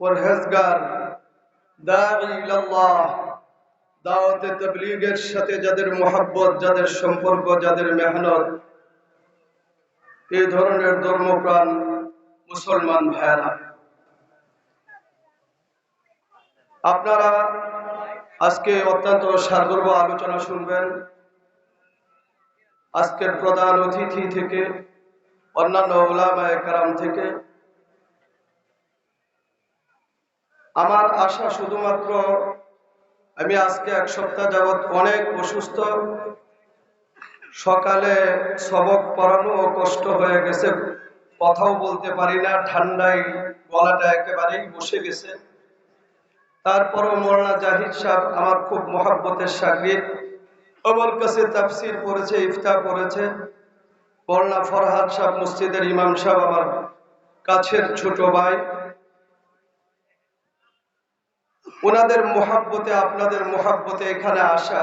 পরহেজগার দাওয়াতে তবলিগের সাথে যাদের মোহাব্বত, যাদের সম্পর্ক, যাদের মেহনত এই ধরনের ধর্মপ্রাণ মুসলমান ভাইয়েরা। আপনারা আজকে অত্যন্ত সার্বর্ব আলোচনা শুনবেন। আজকের প্রধান অতিথি থেকে, অন্যান্য ওলামায় কারাম থেকে আমার আশা শুধুমাত্র আমি আজকে এক সপ্তাহ যাবৎ অনেক অসুস্থ, সকালে সবক পড়ানো কষ্ট হয়ে গেছে, কথাও বলতে পারি না, ঠান্ডায় গলাটা একেবারেই বসে গেছে। তারপরও মৌলানা জাহিদ সাহেব আমার খুব মহাব্বতের সাগরিদ আমার কাছে তাফসির পড়েছে ইফতা পড়েছে। মৌলানা ফরহাদ সাহেব, মসজিদের ইমাম সাহেব, আমার কাছের ছোট ভাই। ওনাদের মোহাব্বতে, আপনাদের মোহাব্বতে এখানে আসা।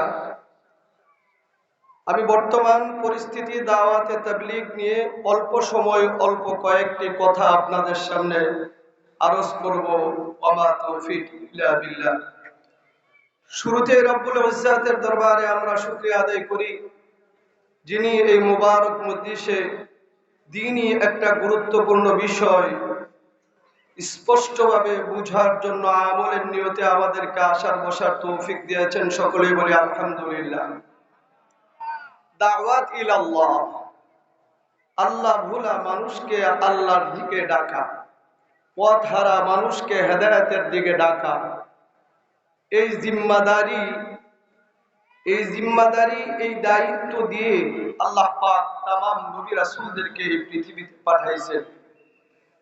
আমি বর্তমান পরিস্থিতি, দাওয়াতে তাবলিগ নিয়ে অল্প সময়, অল্প কয়েকটি কথা আপনাদের সামনে আরজ করব। ওমা তৌফিক বিল্লাহ। শুরুতে রব্বুল ইজ্জাতের দরবারে আমরা শুকরিয়া আদায় করি, যিনি এই মুবারক মজলিসে দিনই একটা গুরুত্বপূর্ণ বিষয় স্পষ্টভাবে বুঝার জন্য আমলের নিয়তে আমাদেরকে আসার, বসার তৌফিক দিয়েছেন সকলেই বলি আলহামদুলিল্লাহ। দাওয়াত ইলাল্লাহ। আল্লাহ ভুলা মানুষকে আল্লাহর দিকে ডাকা পথ হারা মানুষকে হেদায়তের দিকে ডাকা। এই জিম্মাদারি এই জিম্মাদারি, এই দায়িত্ব দিয়ে আল্লাহ পাক তাম নবী রাসুলদেরকে এই পৃথিবীতে পাঠাইছেন।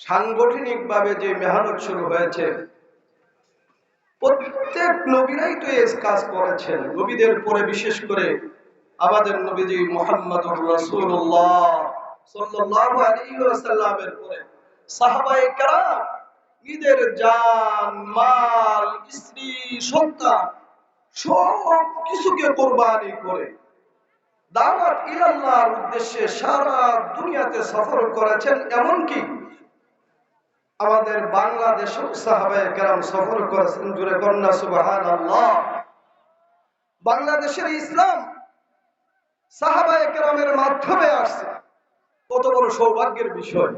সাংগঠনিক ভাবে যে মেহনত শুরু হয়েছে, প্রত্যেক নবীরাই তো এই কাজ করেছেন। নবীদের পরে বিশেষ করে আমাদের নবীজি রাসূলুল্লাহ সাল্লাল্লাহু আলাইহি ওয়াসাল্লামের পরে সাহাবায়ে কেরাম নিজের জান, মাল, স্ত্রী, সন্তান সব কিছুকে কোরবানি করে দাওয়াত ইলাল্লাহর উদ্দেশ্যে সারা দুনিয়াতে সফর করেছেন। এমনকি আমাদের কেরাম সফর করেছেন জুড়ে কন্যা, সুবহানাল্লাহ। বাংলাদেশের ইসলাম সাহাবায়ে কেরামের মাধ্যমে আসছে। কত বড় সৌভাগ্যের বিষয়।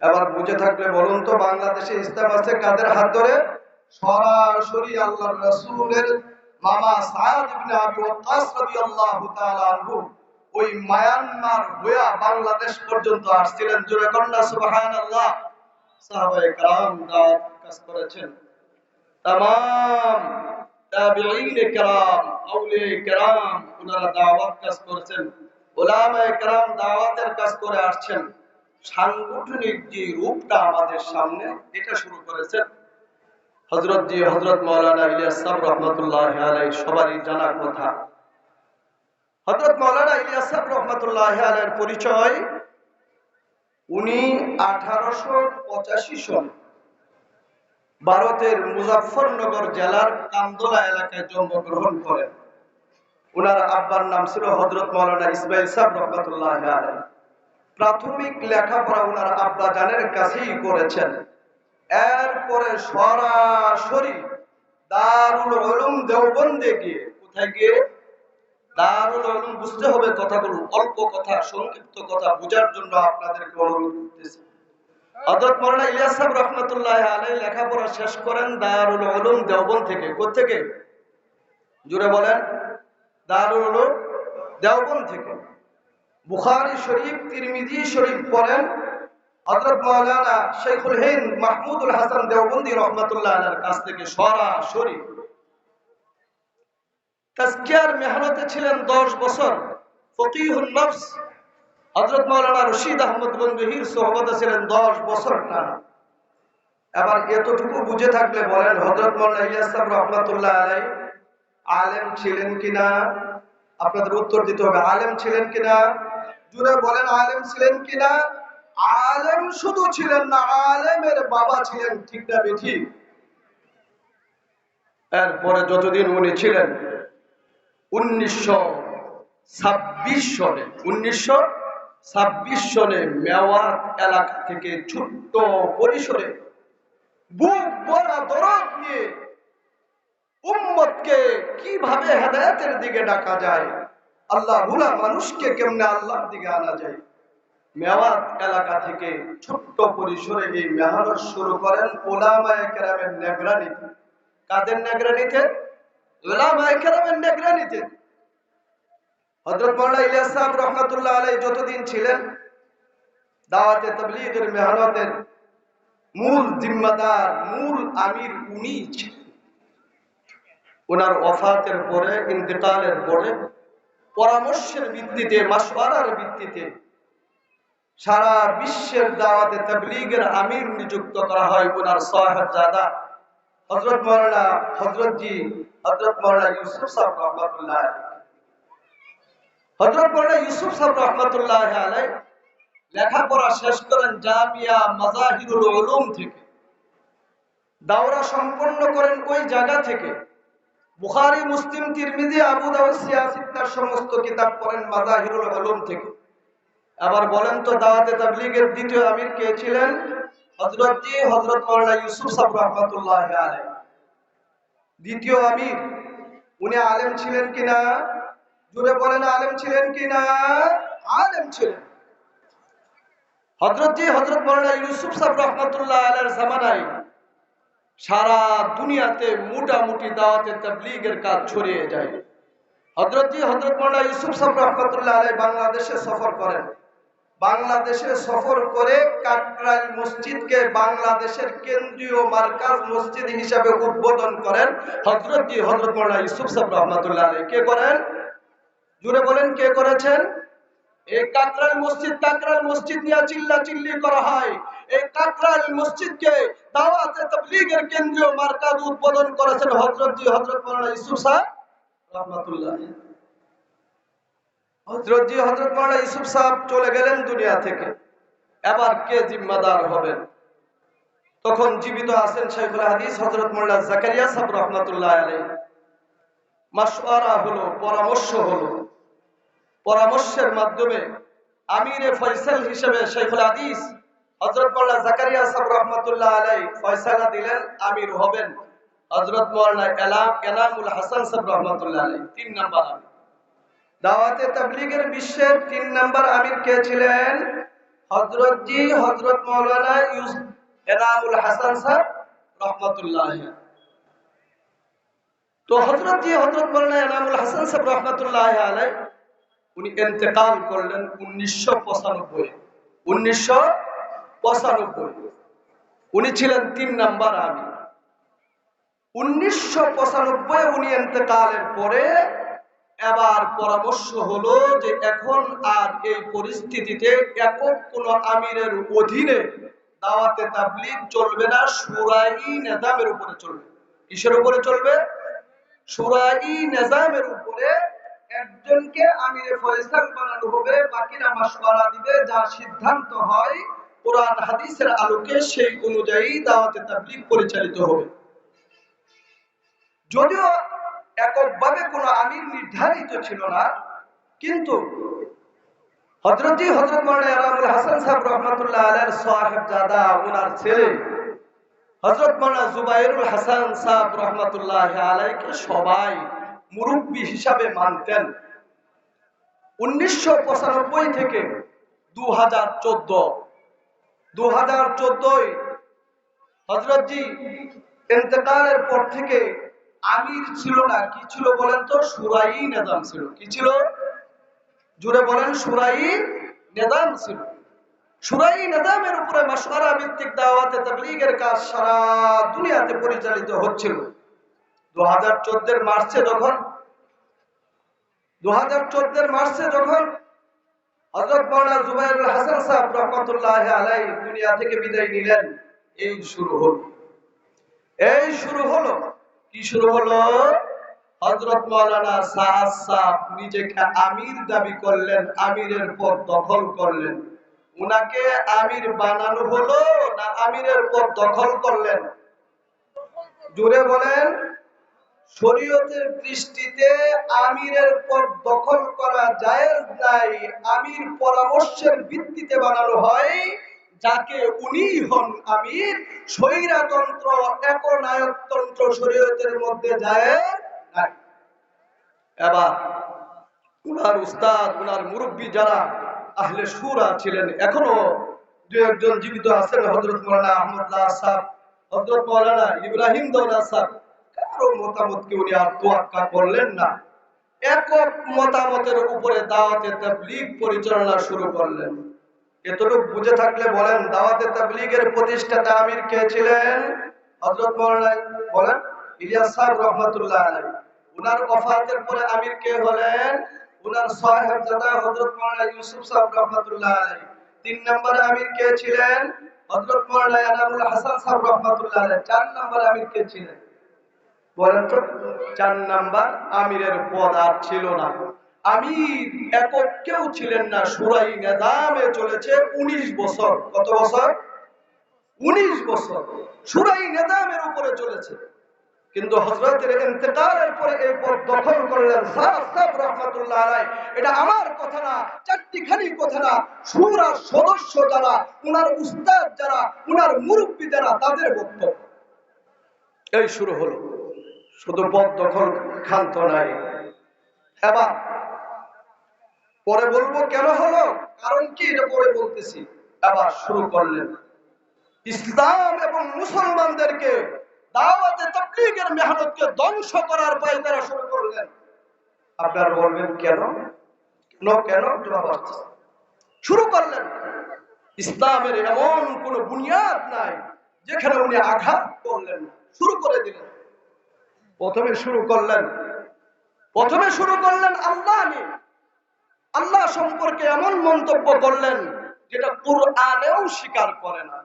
এবার বুঝে থাকলে বলুন তো, বাংলাদেশে ইসলাম আছে কাদের হাত ধরে? সরাসরি আল্লাহ রাসূলের মামা সাদ ইবনে আবি ওয়াক্কাস রাদিয়াল্লাহু তাআলা আনহু ওই মায়ানমার হইয়া বাংলাদেশ পর্যন্ত আসছিলেন। জোরে কন্যা, সুবহানাল্লাহ। সাহাবায়ে کرام দাওয়াত কাজ করেছেন तमाम তাবিঈন کرام আউলিয়া کرام ওনারা দাওয়াত কাজ করেছেন ওলামায়ে کرام দাওয়াতের কাজ করে আসছেন সাংগঠনিক যে রূপটা আমাদের সামনে এটা শুরু করেছেন হজরত জি হজরত মৌলানা ইলিয়াস সাহেব রহমতুল্লাহ আলাই সবারই জানার কথা হজরত মৌলানা ইলিয়াস সাহেব রহমতুল্লাহ আলাইয়ের পরিচয় উনি আঠারোশো পঁচাশি সন ভারতের মুজাফরনগর জেলার কান্দোলা এলাকায় জন্মগ্রহণ করেন। ওনার আব্বার নাম ছিল হজরত মৌলানা ইসমাইল সাহেব রহমতুল্লাহ প্রাথমিক লেখাপড়া ওনার আব্বা জানের কাছেই করেছেন। এরপরে সরাসরি দারুল দেওবন্দে গিয়ে কোথায় গিয়ে দারুল উলুম বুঝতে হবে কথাগুলো, অল্প কথা, সংক্ষিপ্ত কথা বোঝার জন্য আপনাদেরকে অনুরোধ করতেছি। হযরত মাওলানা ইলিয়াস সাহেব রহমাতুল্লাহ আলাইহি লেখাপড়া শেষ করেন, দারুল উলুম দেওবন্দ থেকে কোত্থেকে জুড়ে বলেন, দারুল উলুম দেওবন্দ থেকে। বুখারী শরীফ, তিরমিজি শরীফ পড়েন, হযরত মাওলানা শেখুল হিন্দ মাহমুদুল হাসান দেওবন্দি রহমাতুল্লাহ আলাইহির কাছ থেকে সরাসরি। তাজকিয়ার মেহনতে ছিলেন 10 বছর। ফকিহুন নফস। হযরত মাওলানা রশিদ আহমদ গঙ্গহির সোহবতে ছিলেন 10 বছর টানা এবার এতটুকু বুঝে থাকলে বলেন, হযরত মাওলানা ইলিয়াস সাহেব রহমাতুল্লাহ আলাইহি, আলেম ছিলেন কিনা? আপনাদের উত্তর দিতে হবে, আলেম ছিলেন কিনা? জুড়ে বলেন, আলেম ছিলেন কিনা? আলেম শুধু ছিলেন না, আলেমের বাবা ছিলেন, ঠিক না, বেঠিক? এরপরে যতদিন উনি ছিলেন উনিশশো ছাব্বিশ সনে, উনিশশো ছাব্বিশ সনে মেওয়াত এলাকা থেকে ছোট্ট পরিসরে বুক ভরা দরদ নিয়ে উম্মতকে কীভাবে হেদায়েতের দিকে ডাকা যায়, আল্লাহ ভুলা মানুষকে কেমনে আল্লাহর দিকে আনা যায়? মেওয়াত এলাকা থেকে ছোট্ট পরিসরে এই মেহনত শুরু করেন ওলামায় কেরামের নেগরানিতে। কাদের নেগরানিতে? যতদিন ছিলেন, দাওয়াতে তাবলীগের মেহনতের মূল জিম্মাদার, মূল আমির উনি ওনার ওফাতের পরে, ইন্তেকালের পরে, পরামর্শের ভিত্তিতে, মাসওয়ারার ভিত্তিতে সারা বিশ্বের দাওয়াতে তাবলীগের আমির নিযুক্ত করা হয় ওনার সাহেবজাদা। হযরত মাওলানা হযরত জি হযরত মাওলানা ইউসুফ সাহেব রহমাতুল্লাহ আলাইহি। হযরত মাওলানা ইউসুফ সাহেব রহমাতুল্লাহ আলাইহি লেখাপড়া শেষ করেন জামিয়া মাজাহিরুল উলুম থেকে। দাওরা সম্পন্ন করেন ওই জায়গা থেকে। বুখারী, মুসলিম, তিরমিজি, আবু দাউদ সিয়াসিত্তার সমস্ত কিতাব পড়েন মাজাহিরুল উলুম থেকে। আবার বলেন তো দাওয়াতে তাবলীগের দ্বিতীয় আমির কে ছিলেন? হযরত হযরত মাওলানা ইউসুফ সাহেব দ্বিতীয় আমির, উনি আলেম ছিলেন কিনা? জুড়ে বলেন, আলেম ছিলেন কিনা? আলেম ছিলেন। ইউসুফ সাহেব জামানায় সারা দুনিয়াতে মোটামুটি দাওয়াতে তাবলীগের কাজ ছড়িয়ে যায়। হযরত জি হযরত মাওলানা ইউসুফ সাহেব রাহমাতুল্লাহ আলাইহি বাংলাদেশে সফর করেন। বাংলাদেশে সফর করে কাকরাইল মসজিদকে বাংলাদেশের কেন্দ্রীয় মার্কাজ মসজিদ হিসাবে উদ্বোধন করেন হযরত জি, হযরত মাওলানা ইউসুফ সাহেব রাহমাতুল্লাহ কে করেন? জুড়ে বলেন কে করেছেন? এই কাকরাইল মসজিদ কাকরাইল মসজিদ নিয়ে চিল্লা চিল্লি করা হয়। এই কাকরাইল মসজিদকে দাওয়াতে তাবলীগের কেন্দ্রীয় মার্কাজ উদ্বোধন করেছেন হযরত জি, হযরত মাওলানা ইউসুফ সাহেব হযরত জি, হযরত মাওলানা ইউসুফ সাহেব চলে গেলেন দুনিয়া থেকে। এবার কে জিম্মাদার হবেন? তখন জীবিত আছেন হাদিস হযরত মাওলানা জাকারিয়া সাহেব রাহমাতুল্লাহ মাশওয়ারা হলো, পরামর্শ হলো। পরামর্শের মাধ্যমে আমিরে ফয়সাল হিসেবে শেখুল হাদিস হযরত মাওলানা জাকারিয়া সাহেব রাহমাতুল্লাহ আলাইহি ফয়সালা দিলেন, আমির হবেন হযরত মোল্লা এলাম এনামুল হাসান সাহেব রাহমাতুল্লাহ আলাইহি। তিন নাম্বার আমির। দাওয়াতে তাবলীগের বিশ্বের তিন নাম্বার আমির কে ছিলেন? হযরত মাওলানা ইউসুফ এনামুল হাসান সাহেব রাহমাতুল্লাহ। তো হযরত জি হযরত মাওলানা এনামুল হাসান সাহেব রাহমাতুল্লাহ আলাইহি, উনি ইন্তেকাল করলেন উনিশশো পঁচানব্বই উনিশশো পঁচানব্বই। উনি ছিলেন তিন নাম্বার আমি উনিশশো পঁচানব্বই উনি ইন্তেকালের পরে এবার পরামর্শ হলো যে এখন আর এই পরিস্থিতিতে একক কোন আমিরের অধীনে দাওয়াতে তাবলিগ চলবে না, সুরাই নেজামের উপরে চলবে। কিসের উপরে চলবে? সুরাই নেজামের উপরে একজনকে আমিরে ফয়সাল বানানো হবে বাকিরা মাসওয়ারা দিবে, যা সিদ্ধান্ত হয় কোরআন হাদিসের আলোকে সেই অনুযায়ী দাওয়াতে তাবলীগ পরিচালিত হবে। যদিও এককভাবে কোনো আমির নির্ধারিত ছিল না, কিন্তু হযরতজি হযরত মাওলানা ইমামুল হাসান সাহেব রাহমাতুল্লাহ আলাইহির সাহেবজাদা ওনার ছেলে হযরত মাওলানা জুবাইরুল হাসান সাহেব রাহমাতুল্লাহ আলাইহিকে সবাই মুরব্বী হিসাবে মানতেন। উনিশশো পঁচানব্বই থেকে দু দু হাজার চোদ্দই হজরতজি ইন্তেকালের পর থেকে আমির ছিল না। কি ছিল বলেন তো? সুরাই নেদাম ছিল। কি ছিল? জুড়ে বলেন, সুরাই নেদাম ছিল। সুরাই নেদামের উপরে মাসওয়ারা ভিত্তিক দাওয়াতে তাবলীগের কাজ সারা দুনিয়াতে পরিচালিত হচ্ছিল। দু হাজার চোদ্দের মার্চে যখন দু হাজার চোদ্দের মার্চে যখন হজরত মৌলানা জুবাইরুল হাসান সাহেব রহমতুল্লাহ আলাই দুনিয়া থেকে বিদায় নিলেন, এই শুরু হলো। এই শুরু হলো কি শুরু হলো? হজরত মৌলানা সাহাজ সাহেব নিজেকে আমির দাবি করলেন, আমিরের পদ দখল করলেন। উনাকে আমির বানানো হলো না আমিরের পদ দখল করলেন? জুড়ে বলেন, শরীয়তের দৃষ্টিতে আমিরের পদ দখল করা জায়েজ নাই, আমির পরামর্শের ভিত্তিতে বানানো হয়। যাকে উনি হন আমির, স্বৈরাতন্ত্র, একনায়কতন্ত্র শরীয়তের মধ্যে জায়েজ নাই। এবার উনার উস্তাদ, উনার মুরব্বী যারা আহলে সুরা ছিলেন, এখনও দু একজন জীবিত আছেন হজরত মৌলানা আহমদুল্লাহ সাহ হজরত মৌলানা ইব্রাহিম দৌলা সাহ। কারও মতামতকে উনি আর তোয়াক্কা করলেন না। একক মতামতের উপরে দাওয়াতে তাবলীগ পরিচালনা শুরু করলেন। এতটুকু বুঝে থাকলে বলেন, দাওয়াতে তাবলীগের প্রতিষ্ঠাতা আমির কে ছিলেন? হযরত মাওলানা বলেন, ইলিয়াস সাহেব রহমাতুল্লাহ আলাইহি। উনার ওফাতের পরে আমির কে হলেন? উনার সাহেবজাদা হযরত মাওলানা ইউসুফ সাহেব রহমাতুল্লাহ আলাইহি। তিন নম্বরে আমির কে ছিলেন? হযরত মাওলানা এনামুল হাসান সাহেব রহমাতুল্লাহ আলাইহি। চার নম্বরে আমির কে ছিলেন? বলেন তো, চার নাম্বার আমিরের পদ আর ছিল না। আমির একক কেউ ছিলেন না, সুরাই নেদামে চলেছে উনিশ বছর। কত বছর? উনিশ বছর। সুরাই নেদামের উপরে চলেছে। কিন্তু হজরতের ইন্তেকালের পরে এই পদ দখল করলেন সাহ রহমাতুল্লাহ আলাই এটা আমার কথা না, চারটিখানি কথা না। সুরার সদস্য যারা, উনার উস্তাদ যারা, উনার মুরব্বী যারা তাদের বক্তব্য। এই শুরু হলো। শুধু পদ দখল ক্ষান্ত নাই। এবার পরে বলব, কেন হলো? কারণ কি এটা পরে বলতেছি। এবার শুরু করলেন। ইসলাম এবং মুসলমানদেরকে দাওয়াতে মেহনতকে ধ্বংস করার পায়তারা শুরু করলেন। আপনারা বলবেন, কেন? কেন? কেন। শুরু করলেন। ইসলামের এমন কোন বুনিয়াদ নাই যেখানে উনি আঘাত করলেন শুরু করে দিলেন। প্রথমে শুরু করলেন। প্রথমে শুরু করলেন আল্লাহ নিয়ে আল্লাহ সম্পর্কে এমন মন্তব্য করলেন যেটা কোরআনেও স্বীকার করে না।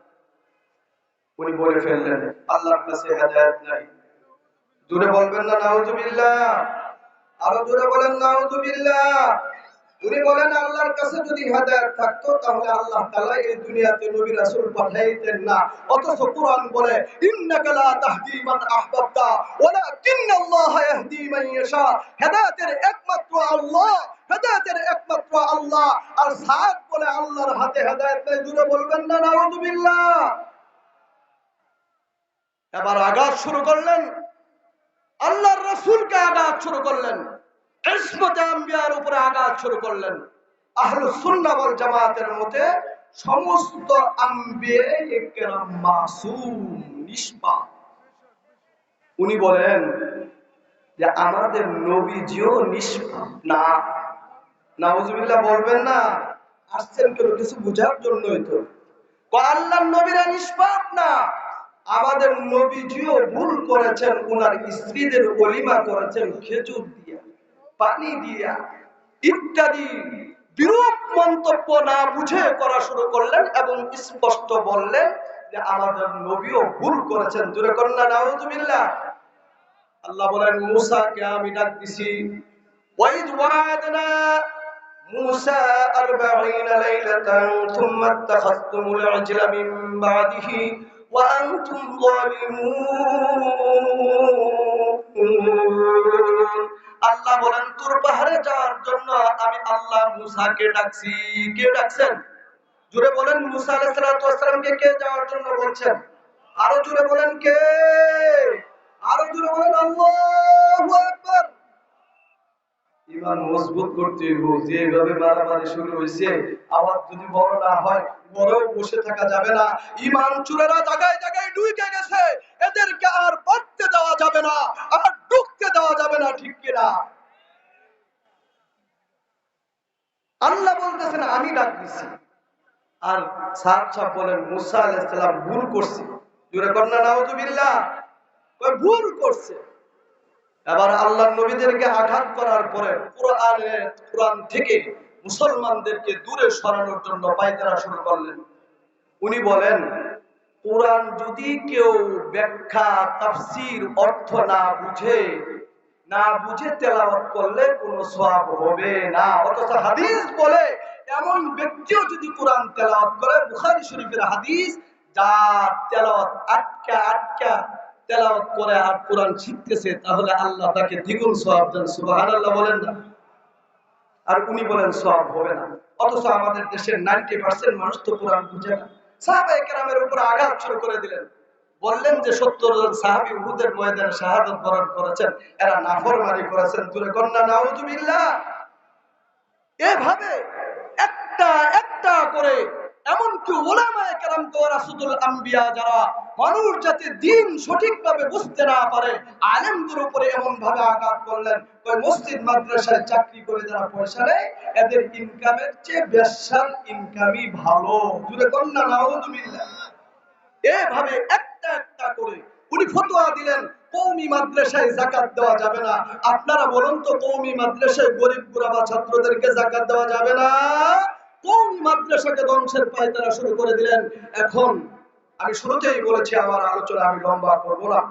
উনি বলে ফেললেন, আল্লাহর কাছে হেদায়েত নাই। দূরে বলবেন না, নাউজুবিল্লাহ। আরও জোরে বলেন, নাউজুবিল্লাহ। উনি বলেন, আল্লাহর কাছে যদি হেদায়েত থাকতো, তাহলে আল্লাহ তাআলা এই দুনিয়াতে নবী রাসূল পাঠাইতেন না। অথচ কোরআন বলে, ইন্নাকা লা তাহদি মান আহবাবতা, ওয়ালাকিন্নাল্লাহ ইয়াহদি মান ইয়াশা। হেদায়েতের একমাত্র আল্লাহ হেদায়েতের একমাত্র আল্লাহ। আর সাত বলে আল্লাহর হাতে হেদায়েত নেই দূরে বলবেন না, নাউজুবিল্লাহ। এবার আঘাত শুরু করলেন। আল্লাহর রসুলকে আঘাত শুরু করলেন। ইসমতে উপরে আঘাত শুরু করলেন। আহলু সুন্নাহ ওয়াল জামাতের মতে সমস্ত উনি বলেন যে, আমাদের নবীজিও নিষ্পাপ, না। নাউজুবিল্লাহ বলবেন না, আসছেন কেন কিছু বুঝার জন্যই তো আল্লাহর নবীরা নিষ্পাপ না। আমাদের নবীজিও ভুল করেছেন, উনার স্ত্রীদের অলিমা করেছেন খেজুর দিয়া, পানি দিয়া, ইত্যাদি। বিরূপ মন্তব্য না বুঝে করা শুরু করলেন এবং স্পষ্ট বললেন যে আমাদের নবীও ভুল করেছেন। জোরে করেন না, নাউজুবিল্লাহ। আল্লাহ বলেন, মুসাকে আমি ডাক দিছি। ওয়াইদ ওয়াদনা موسى أربعين ليلة ثم اتخذتم العجل من بعده وأنتم ظالمون. আল্লাহ বলেন, তোর পাহাড়ে যাওয়ার জন্য আমি আল্লাহ মুসাকে ডাকছি। কে ডাকছেন? জুড়ে বলেন, মুসা আলাইসালামকে কে যাওয়ার জন্য বলছেন? আরও জুড়ে বলেন, কে? আরও জুড়ে বলেন, আল্লাহ একবার ইমান মজবুত করতে হইব। যেভাবে মারামারি শুরু হয়েছে আবার যদি বড় না হয় বড়ও বসে থাকা যাবে না। ইমান চুরেরা জায়গায় জায়গায় ঢুকে গেছে। এদেরকে আর বাড়তে দেওয়া যাবে না, আর দেওয়া যাবে না, ঠিক কিনা? আল্লাহ বলতেছেন, আমি ডাক দিছি। আর সাহ বলেন, মুসা ভুল করছে। জুড়ে কন্যা ভুল করছে। এবার আল্লাহ নবীদেরকে আঘাত করার পরে কোরআনের কোরআন থেকে মুসলমানদেরকে দূরে সরানোর জন্য পায়তারা শুরু করলেন। উনি বলেন, কোরআন যদি কেউ ব্যাখ্যা, তাফসির, অর্থ না বুঝে না বুঝে তেলাওয়াত করলে কোনো সওয়াব হবে না। অথচ হাদিস বলে, এমন ব্যক্তিও যদি কোরআন তেলাওয়াত করে, বুখারী শরীফের হাদিস, যার তেলাওয়াত আটকা আটকা তেলাওয়াত করে আর কোরআন শিখতেছে, তাহলে আল্লাহ তাকে দ্বিগুণ সওয়াব দেন, সুবহানাল্লাহ বলেন না। আর উনি বলেন সব হবে না। অথচ আমাদের দেশের নাইনটি পার্সেন্ট মানুষ তো কোরআন বুঝে না। সাহাবাই কেরামের উপর আঘাত শুরু করে দিলেন। বললেন যে সত্তর জন সাহাবি উহুদের ময়দানে শাহাদত বরণ করেছেন, এরা নাফরমানি করেছেন। দূরে কন্যা নাউজুবিল্লাহ এভাবে একটা একটা করে এমনকি ওলামায়ে কেরাম তো রাসূলুল আম্বিয়া যারা মানুষ যাতে দিন সঠিকভাবে বুঝতে না পারে, আলেমদের উপরে এমন ভাবে আঘাত করলেন ওই মসজিদ, মাদ্রাসায় চাকরি করে যারা পয়সা নেয়, এদের ইনকামের চেয়ে ব্যবসার ইনকামই ভালো। দূরে কন্যা, নাউজুবিল্লাহ। এভাবে একটা একটা করে উনি ফতোয়া দিলেন কৌমি মাদ্রাসায় জাকাত দেওয়া যাবে না। আপনারা বলুন তো কৌমি মাদ্রাসায় গরিব গুরাবা ছাত্রদেরকে জাকাত দেওয়া যাবে না? কৌমি মাদ্রাসাকে ধ্বংসের পায়তারা শুরু করে দিলেন? এখন আমি শুরুতেই বলেছি, আমার আলোচনা আমি লম্বা করব না।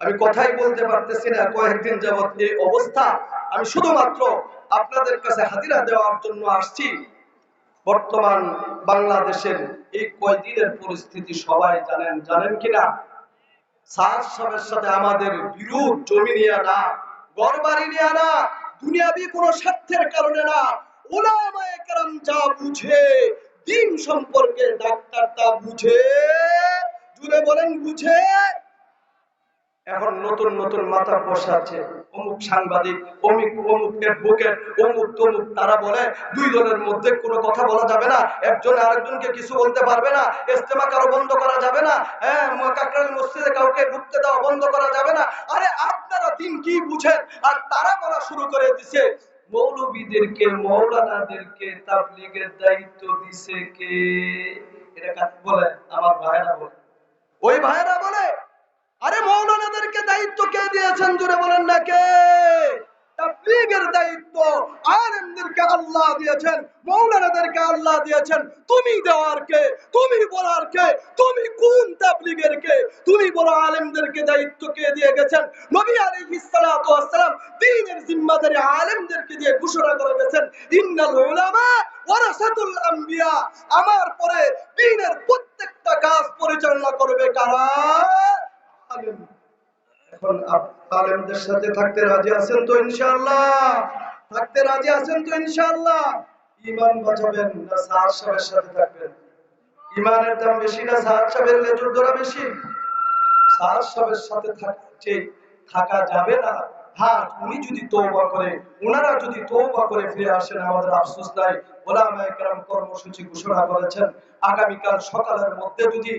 আমি কথাই বলতে পারতেছি না, কয়েকদিন যাবৎ এই অবস্থা। আমি শুধুমাত্র আপনাদের কাছে হাজিরা দেওয়ার জন্য আসছি। বর্তমান বাংলাদেশের এই কয়দিনের পরিস্থিতি সবাই জানেন জানেন কিনা সার সাহেবের সাথে আমাদের বিরোধ জমি নিয়ে না ঘর বাড়ি নিয়ে না দুনিয়াবি কোন স্বার্থের কারণে না যা বুঝে, দিন সম্পর্কে ডাক্তার তা বুঝে, জুড়ে বলেন বুঝে। এখন নতুন নতুন অমুক সাংবাদিক, অমুক অমুক বুকের অমুক তমুক, তারা বলে দুই দলের মধ্যে কোনো কথা বলা যাবে না, একজন আরেকজনকে কিছু বলতে পারবে না ইস্তেমা কারও বন্ধ করা যাবে না হ্যাঁ মসজিদে কাউকে ঢুকতে দেওয়া বন্ধ করা যাবে না। আরে আপনারা দিন কি বুঝেন? আর তারা বলা শুরু করে দিছে মৌলবীদেরকে, মৌলানাদেরকে তাবলিগের দায়িত্ব দিছে কে? এটা কাকে বলে আমার ভাইরা বলে ওই ভাইরা বলে, আরে মৌলানাদেরকে দায়িত্ব কে দিয়েছেন জুড়ে তাবলীগের দায়িত্ব আলেমদেরকে আল্লাহ দিয়েছেন, মৌলানাদেরকে আল্লাহ দিয়েছেন। তুমি দেওয়ার কে? তুমি বলার কে? তুমি কোন তাবলীগের কে? তুমি বড় আলেমদেরকে দায়িত্ব কে দিয়ে গেছেন? নবী আলাইহিস সালাতু ওয়াস সালাম দ্বীনের জিম্মাদারি আলেমদেরকে দিয়ে ঘোষণা করে গেছেন, ইন্নাল উলামা ওয়ারাসাতুল আম্বিয়া। আমার পরে দ্বীনের প্রত্যেকটা কাজ পরিচালনা করবে কারা? আলেম। এখন আলেমদের সাথে থাকতে রাজি আছেন তো ইনশাআল্লাহ? থাকতে রাজি আছেন তো ইনশাআল্লাহ? ইমান বাঁচাবেন না সাহার সাহেবের সাথে থাকবেন? ইমানের দাম বেশি না সাহার সাহেবের লেজুর ধরা বেশি? সাহার সাহেবের সাথে থাকছে থাকা যাবে না। হ্যাঁ উনি যদি তৌবা করে যদি তৌবা করে ফিরে আসেন, আমাদের আফসোস নাই। কর্মসূচি ঘোষণা করেছেন। সকালের মধ্যে যদি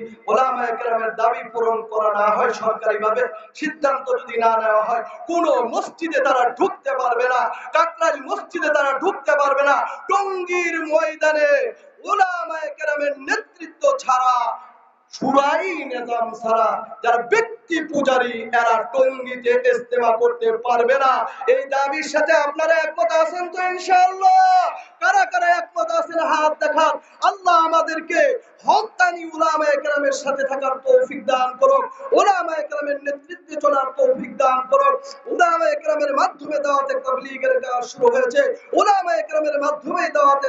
দাবি পূরণ করা না হয় সরকারিভাবে, সিদ্ধান্ত যদি না নেওয়া হয়, কোন মসজিদে তারা ঢুকতে পারবে না, কাকরাইল মসজিদে তারা ঢুকতে পারবে না। টঙ্গীর ময়দানে ওলামায়ে কেরামের নেতৃত্ব ছাড়া সুরাই নিজাম ছাড়া যারা ব্যক্তি পূজারী, এরা টঙ্গিতে ইস্তেমা করতে পারবে না। এই দাবির সাথে আপনারা একমত আছেন তো কারা কারা একমত আছেন? হাত দেখান। আল্লাহ আমাদেরকে হকানি উলামায়ে কেরামের সাথে থাকার তৌফিক দান করুন উলামায়ে কেরামের নেতৃত্বে চলার তৌফিক দান করুন উলামায়ে কেরামের মাধ্যমে দাওয়াতে তাবলীগের কাজ শুরু হয়েছে। উলামায়ে কেরামের মাধ্যমে দাওয়াতে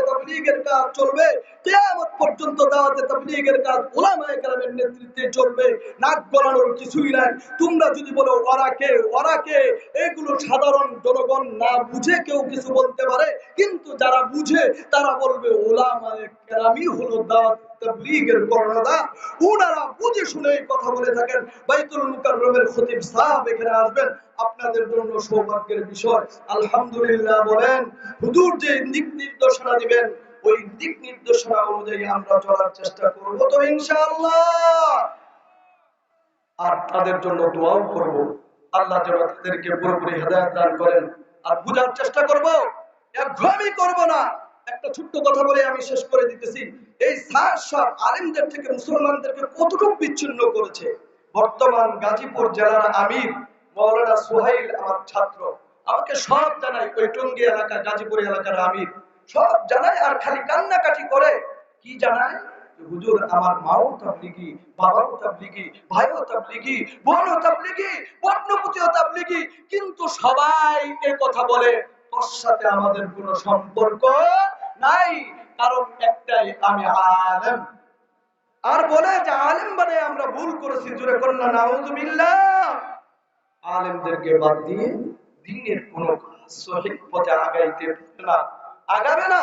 কাজ চলবে। কিয়ামত পর্যন্ত দাওয়াতে তাবলীগের কাজ উলামায়ে কেরামের কেরামের নেতৃত্বে চলবে। নাক গলানোর কিছুই নাই তোমরা যদি বলো ওরা কে ওরা কে? এগুলো সাধারণ জনগণ না বুঝে কেউ কিছু বলতে পারে। কিন্তু যারা বুঝে, তারা বলবে, ওলামায়ে কেরামই হলো অনুযায়ী আমরা চলার চেষ্টা করব তো ইনশাআল্লাহ। আর তাদের জন্য দোয়াও করব। আল্লাহ যেন তাদেরকে পুরোপুরি হেদায়ত দান করেন। আর বুঝার চেষ্টা করব একঘমি করব না। একটা ছোট্ট কথা বলে আমি শেষ করে দিতেছি। এই সার সব আলিমদের থেকে মুসলমানদেরকে কতটুকু বিচ্ছিন্ন করেছে? বর্তমান গাজীপুর জেলার আমির মৌলানা সোহাইল আমার ছাত্র। আমাকে সব জানাই ওই টঙ্গী এলাকা, গাজীপুর এলাকার আমির। সব জানায় আর খালি কান্নাকাটি করে। কি জানায়? হুজুর, আমার মাও তাবলিগি, বাবাও তাবলিগি, ভাইও তাবলিগি, বোনও তাবলিগি তাবলিগি, কিন্তু সবাই এ কথা বলে, তোর সাথে আমাদের কোনো সম্পর্ক নাই, কারণ একটাই, আমি আলেম। আর বলে যে আলেম মানে আমরা ভুল করেছি জুড়ে করোনা নাউজুবিল্লাহ। আলেমদেরকে বাদ দিয়ে দিনের কোন পথে আগাইতে না, আগাবে না।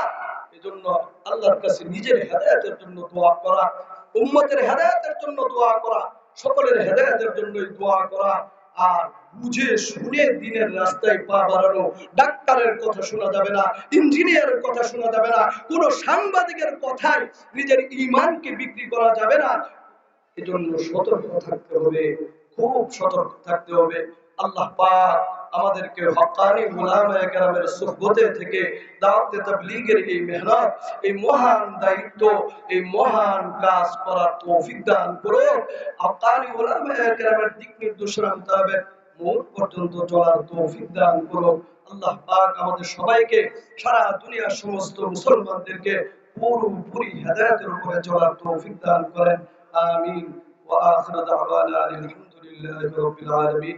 এজন্য আল্লাহর কাছে নিজের হেদায়েতের জন্য দোয়া করা, উম্মতের হেদায়েতের জন্য দোয়া করা, সকলের হেদায়েতের জন্যই দোয়া করা, আর বুঝে শুনে দিনের রাস্তায় পা বাড়ানো, ডাক্তারের কথা শোনা যাবে না, ইঞ্জিনিয়ারের কথা শোনা যাবে না, কোনো সাংবাদিকের কথায় নিজের ইমানকে বিক্রি করা যাবে না। এজন্য সতর্ক থাকতে হবে, খুব সতর্ক থাকতে হবে। আল্লাহ পাক আমাদেরকে হকানি মুলামায় কেরামের থেকে দাওয়াতে এই মেহনত এই মহান দায়িত্ব, এই মহান কাজ করার তৌফিক দান করো হকানি কেরামের দিক নির্দেশনা মোতাবেক পর্যন্ত চলার তৌফিক দান করো আল্লাহ পাক আমাদের সবাইকে, সারা দুনিয়ার সমস্ত মুসলমানদেরকে পুরোপুরি হেদায়তের উপরে চলার তৌফিক দান করেন। আমিন। ওয়া আখিরু দাওয়ানা আলহামদুলিল্লাহি রাব্বিল আলামিন।